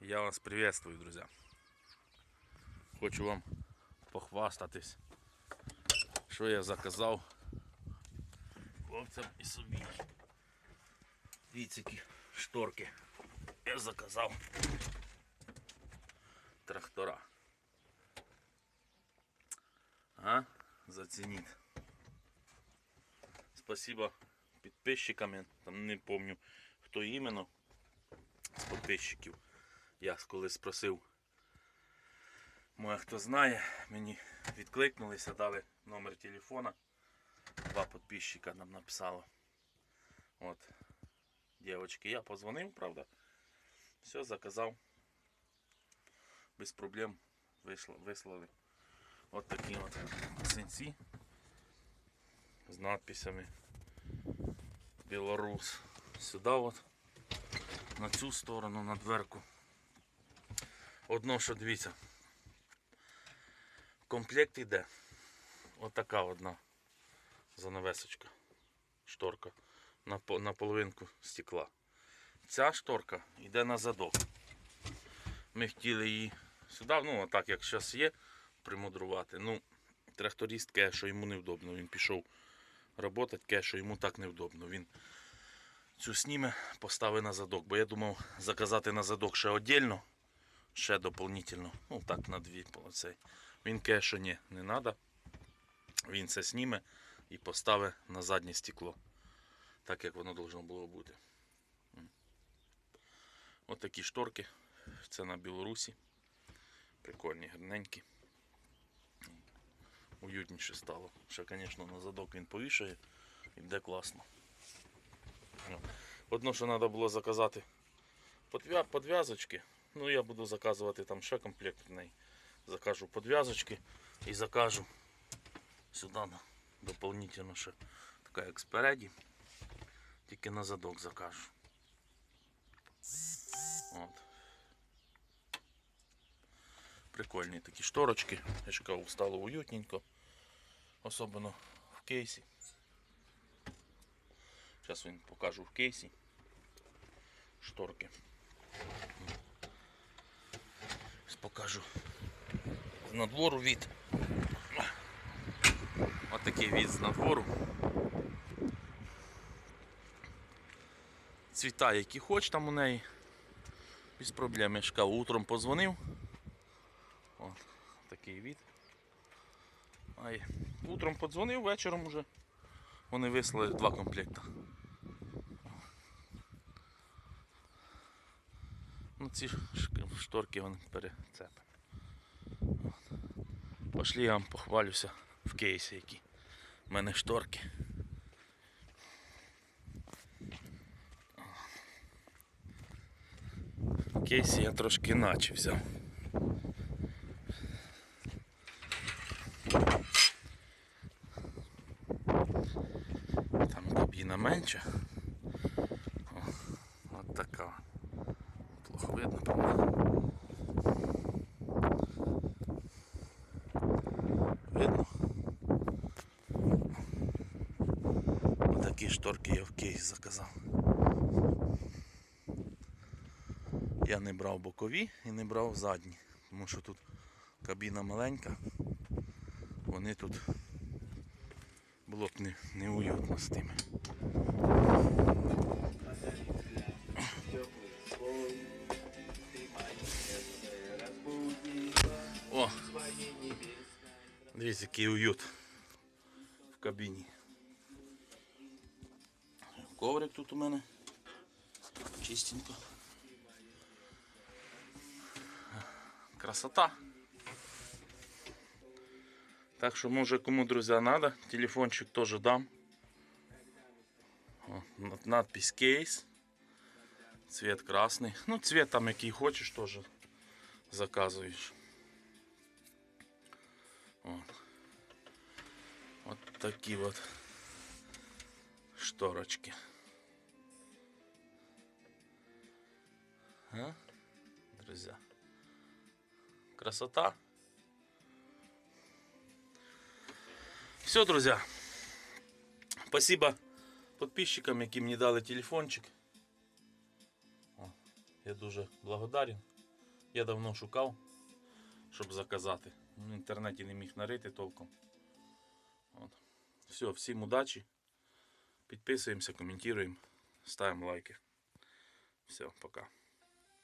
Я вас приветствую, друзья. Хочу вам похвастатись, що я заказав хлопцям і собі. Дивіться, шторки. Я заказав трактора. А? Зацініть. Спасибо підписчикам. Я там не помню, хто іменно з підписчиків. Я колись спросив. Моє хто знає, мені відкликнулися, дали номер телефона. Два підписчика нам написало. От. Дівчатки, я позвонив, правда. Все, заказав. Без проблем вислали. От такі от синці з надписями Білорус. Сюди от, на цю сторону, на дверку. Одно, що дивіться. Комплект йде. Отака одна занавесочка. Шторка. На, на половинку стекла. Ця шторка йде на задок. Ми хотіли її сюди, ну так як зараз є, примудрувати. Ну, тракторист каже, що йому невдобно. Він пішов працювати, каже, що йому так невдобно. Він цю сніме, поставить на задок. Бо я думав заказати на задок ще віддільно, ще дополнительно. Ну так, на дві цей. Він каже, що ні, не треба. Він це сніме і поставить на заднє стекло. Так як воно должно було бути. От такі шторки. Це на Білорусі. Прикольні, гарненькі. Уютніше стало. Ще, звісно, на задок він повішає буде класно. Одно, що треба було заказати подв'язочки. Ну, я буду заказувати там ще комплект в неї. Закажу подв'язочки і закажу сюди дополнительно ще така як спереді. Тільки на задок закажу. От. Прикольні такі шторочки. Я ж кажу, стало уютненько. Особливо в кейсі. Зараз він покажу в кейсі. Шторки. Покажу з надвору від. Ось такий від з надвору. Цвіта, які хоч там у неї. Без проблем. Я кажу, утром позвонив. От такий від. Ай. Утром подзвонив, вечором уже. Вони вислали два комплекти. Ну ці шторки вони перецепимо. Пошлі я вам похвалюся в кейсі, які в мене шторки. В кейсі я трошки іначе взяв. Там кабіна менша. О, от така. Видно, правда? Видно? Отакі шторки я в кейс заказав. Я не брав бокові і не брав задні, тому що тут кабіна маленька. Вони тут було б не, з тими. Дивіться, який уют в кабіні. Коврик тут у мене. Чистенько. Красота. Так що, може, кому, друзі, надо, телефончик теж дам. О, над- надпись кейс. Цвет красный. Ну, цвет там який хочеш, теж заказуєш. Вот. Вот такі вот шторочки. А? Друзья. Красота. Все, друзья. Спасибо подписчикам, які мені дали телефончик. О, Я дуже благодарен. Я давно шукав, щоб заказати. В інтернеті не міг нарити толком. От. Все, всім удачі. Підписуємося, коментуємо, ставимо лайки. Все, пока.